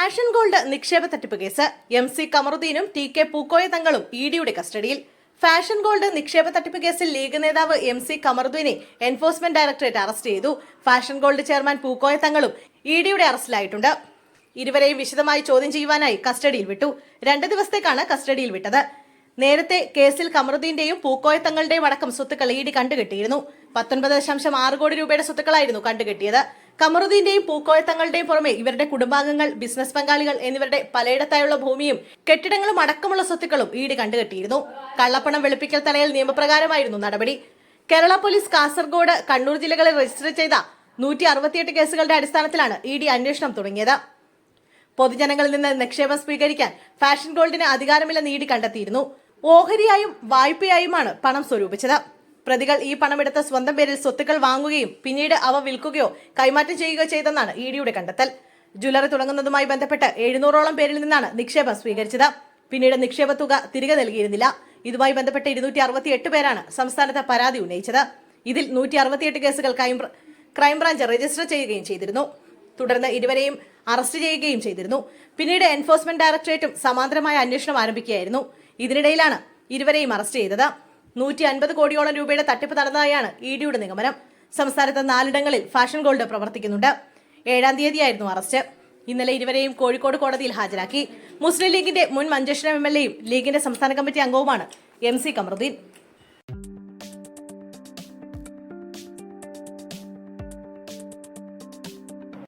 Fashion gold നിക്ഷേപ തട്ടിപ്പ് case. M C കമറുദ്ദീനും ടി കെ പൂക്കോയ തങ്ങളും ഇ ഡിയുടെ കസ്റ്റഡിയിൽ. ഫാഷൻ ഗോൾഡ് നിക്ഷേപ തട്ടിപ്പ് കേസിൽ ലീഗ് നേതാവ് എം സി കമറുദ്ദീനെ എൻഫോഴ്സ്മെന്റ് ഡയറക്ടറേറ്റ് അറസ്റ്റ് ചെയ്തു. ഫാഷൻ ഗോൾഡ് ചെയർമാൻ പൂക്കോയ തങ്ങളും ഇ ഡിയുടെ അറസ്റ്റിലായിട്ടുണ്ട്. ഇരുവരെയും വിശദമായി ചോദ്യം ചെയ്യുവാനായി കസ്റ്റഡിയിൽ വിട്ടു. രണ്ട് ദിവസത്തേക്കാണ് കസ്റ്റഡിയിൽ വിട്ടത്. നേരത്തെ കേസിൽ കമറുദ്ദീന്റെയും പൂക്കോയ തങ്ങളുടെയും അടക്കം സ്വത്തുക്കൾ ഇ ഡി കണ്ടുകെട്ടിയിരുന്നു. പത്തൊൻപത് ദശാംശം ആറ് കോടി രൂപയുടെ സ്വത്തുക്കളായിരുന്നു കണ്ടുകെട്ടിയത്. കമറുദ്ദീന്റെയും പൂക്കോയ തങ്ങളുടെയും പുറമെ ഇവരുടെ കുടുംബാംഗങ്ങൾ ബിസിനസ് പങ്കാളികൾ എന്നിവരുടെ പലയിടത്തായുള്ള ഭൂമിയും കെട്ടിടങ്ങളും അടക്കമുള്ള സ്വത്തുക്കളും ഇ ഡി കണ്ടുകെട്ടിയിരുന്നു. കള്ളപ്പണം വെളുപ്പിക്കൽ തടയൽ നിയമപ്രകാരമായിരുന്നു നടപടി. കേരള പോലീസ് കാസർഗോഡ് കണ്ണൂർ ജില്ലകളിൽ രജിസ്റ്റർ ചെയ്ത നൂറ്റി അറുപത്തിയെട്ട് കേസുകളുടെ അടിസ്ഥാനത്തിലാണ് ഇ ഡി അന്വേഷണം തുടങ്ങിയത്. പൊതുജനങ്ങളിൽ നിന്ന് നിക്ഷേപം സ്വീകരിക്കാൻ ഫാഷൻ ഗോൾഡിന് അധികാരമില്ലെന്ന് ഇ ഡി കണ്ടെത്തിയിരുന്നു. ഓഹരിയായും വായ്പയായുമാണ് പണം സ്വരൂപിച്ചത്. പ്രതികൾ ഈ പണമെടുത്ത് സ്വന്തം പേരിൽ സ്വത്തുക്കൾ വാങ്ങുകയും പിന്നീട് അവ വിൽക്കുകയോ കൈമാറ്റം ചെയ്യുകയോ ചെയ്തെന്നാണ് ഇ ഡിയുടെ കണ്ടെത്തൽ. ജ്വല്ലറി തുടങ്ങുന്നതുമായി ബന്ധപ്പെട്ട് എഴുന്നൂറോളം പേരിൽ നിന്നാണ് നിക്ഷേപം സ്വീകരിച്ചത്. പിന്നീട് നിക്ഷേപ തുക തിരികെ നൽകിയിരുന്നില്ല. ഇതുമായി ബന്ധപ്പെട്ട് ഇരുന്നൂറ്റി അറുപത്തി എട്ട് പേരാണ് സംസ്ഥാനത്ത് പരാതി ഉന്നയിച്ചത്. ഇതിൽ നൂറ്റി അറുപത്തിയെട്ട് കേസുകൾ ക്രൈം- ക്രൈംബ്രാഞ്ച് രജിസ്റ്റർ ചെയ്യുകയും ചെയ്തിരുന്നു. തുടർന്ന് ഇരുവരെയും അറസ്റ്റ് ചെയ്യുകയും ചെയ്തിരുന്നു. പിന്നീട് എൻഫോഴ്സ്മെന്റ് ഡയറക്ടറേറ്റും സമാന്തരമായ അന്വേഷണം ആരംഭിക്കുകയായിരുന്നു. ഇതിനിടയിലാണ് ഇരുവരെയും അറസ്റ്റ് ചെയ്തത്. നൂറ്റി അൻപത് കോടിയോളം രൂപയുടെ തട്ടിപ്പ് നടന്നതായാണ് ഇ ഡിയുടെ നിഗമനം. സംസ്ഥാനത്ത് നാലിടങ്ങളിൽ ഫാഷൻ ഗോൾഡ് പ്രവർത്തിക്കുന്നുണ്ട്. ഏഴാം തീയതിയായിരുന്നു അറസ്റ്റ്. ഇന്നലെ ഇരുവരെയും കോഴിക്കോട് കോടതിയിൽ ഹാജരാക്കി. മുസ്ലിം ലീഗിന്റെ മുൻ മഞ്ചേശ്വരം എം എൽ എയും ലീഗിന്റെ സംസ്ഥാന കമ്മിറ്റി അംഗവുമാണ് എം സി കമറുദ്ദീൻ.